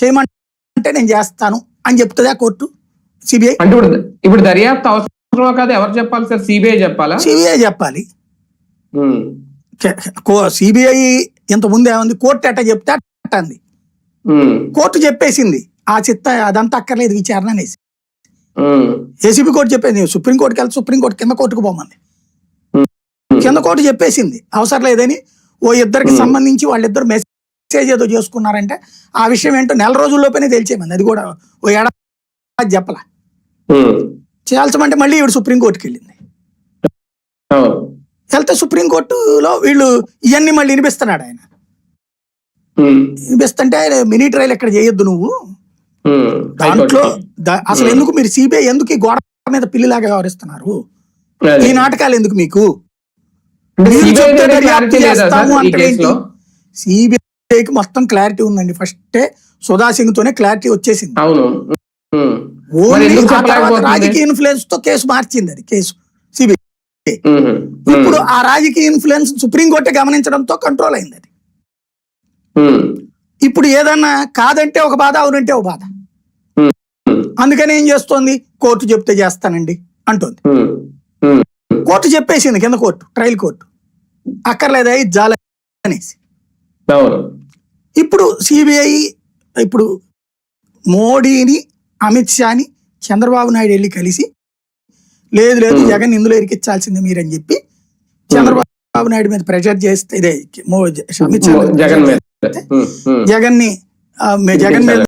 చేయమంటే నేను చేస్తాను అని చెప్తుందా కోర్టు? సిబిఐ? అంటే ఇప్పుడు ఇప్పుడు దర్యాప్తు అవసరం కాదు ఎవరు చెప్పాలి సార్? సిబిఐ చెప్పాలా? సిబిఐ చెప్పాలి. సిబిఐ ఇంత ముందు ఏముంది? కోర్టు ఎట్ట చెప్తే అట్ట అంది కోర్టు చెప్పేసింది. ఆ చిత్త అదంతా అక్కర్లేదు విచారణ అనేసి. ఏసీబీ కోర్టు చెప్పేది సుప్రీం కోర్టుకి వెళ్తే సుప్రీం కోర్టు కింద కోర్టుకు పోమంది. కింద కోర్టు చెప్పేసింది. అవసరం లేదని ఓ ఇద్దరికి. సంబంధించి వాళ్ళిద్దరు మెసేజ్ ఏదో చేసుకున్నారంటే ఆ విషయం ఏంటో నెల రోజుల్లోపనే తెలిసేమంది అది కూడా ఓ ఏడాది చెప్పలా. చేయాల్సమంటే మళ్ళీ ఈవిడ సుప్రీం కోర్టుకి వెళ్ళింది. వెళ్తే సుప్రీం కోర్టులో వీళ్ళు ఇవన్నీ మళ్ళీ వినిపిస్తున్నాడు ఆయన. వినిపిస్తుంటే ఆయన మినీ ట్రయల్ ఎక్కడ చేయొద్దు నువ్వు. దాంట్లో అసలు ఎందుకు మీరు సిబిఐ ఎందుకు ఈ గోడ మీద పిల్లిలాగా వ్యవహరిస్తున్నారు. ఈ నాటకాలు ఎందుకు మీకు? మీరు చెప్తే దర్యాప్తు చేస్తాము అంటే ఏంటి? కేసులో? సిబిఐకి మొత్తం క్లారిటీ ఉందండి. ఫస్టే సుధా సింగ్ తోనే క్లారిటీ వచ్చేసింది ఓన్లీ? రాజకీయ ఇన్ఫ్లుయెన్స్తో కేసు మార్చింది అది కేసు సిబిఐ ఇప్పుడు ఆ రాజకీయ ఇన్ఫ్లుయెన్స్ సుప్రీం కోర్టే గమనించడంతో కంట్రోల్ అయింది అది. ఇప్పుడు ఏదన్నా కాదంటే ఒక బాధ అవునంటే ఒక బాధ. అందుకని ఏం చేస్తోంది? కోర్టు చెప్తే చేస్తానండి అంటుంది. కోర్టు చెప్పేసింది కింద కోర్టు ట్రయల్ కోర్టు. అక్కర్లేదా? ఇది జాల అనేసి అవును ఇప్పుడు సిబిఐ ఇప్పుడు మోడీని అమిత్ షాని చంద్రబాబు నాయుడు వెళ్ళి కలిసి లేదు లేదు. జగన్ ఇందులో ఇరికించాల్సిందే మీరని చెప్పి చంద్రబాబు నాయుడు మీద ప్రెషర్ చేస్తే ఇదే అమిత్ షా. జగన్ని జగన్ మీద